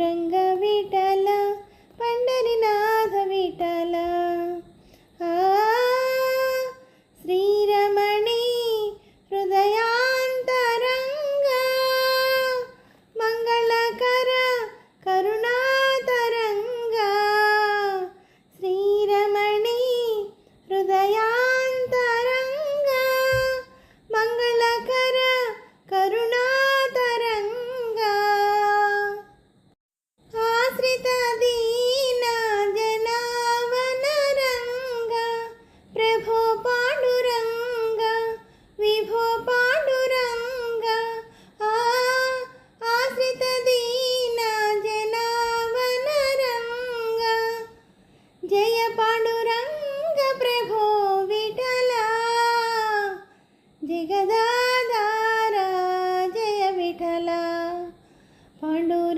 రంగవిట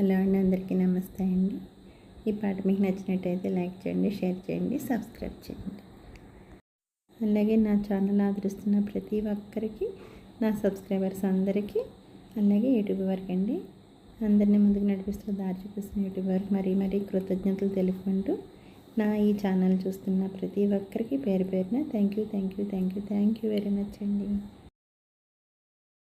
hello అండి అందరికీ నమస్తే అండి. ఈ పాట మీకు నచ్చినట్టయితే లైక్ చేయండి షేర్ చేయండి సబ్స్క్రైబ్ చేయండి. అలాగే నా ఛానల్ ఆదరిస్తున్న ప్రతి ఒక్కరికి నా సబ్స్క్రైబర్స్ అందరికీ అలాగే యూట్యూబ్ వరకు అండి. అందరినీ ముందుకు నడిపిస్తూ దారి చూపిస్తున్న యూట్యూబ్ వరకు మరీ మరీ కృతజ్ఞతలు తెలుపుకుంటూ నా ఈ ఛానల్ చూస్తున్న ప్రతి ఒక్కరికి పేరు పేరున thank you thank you thank you thank you very much అండి.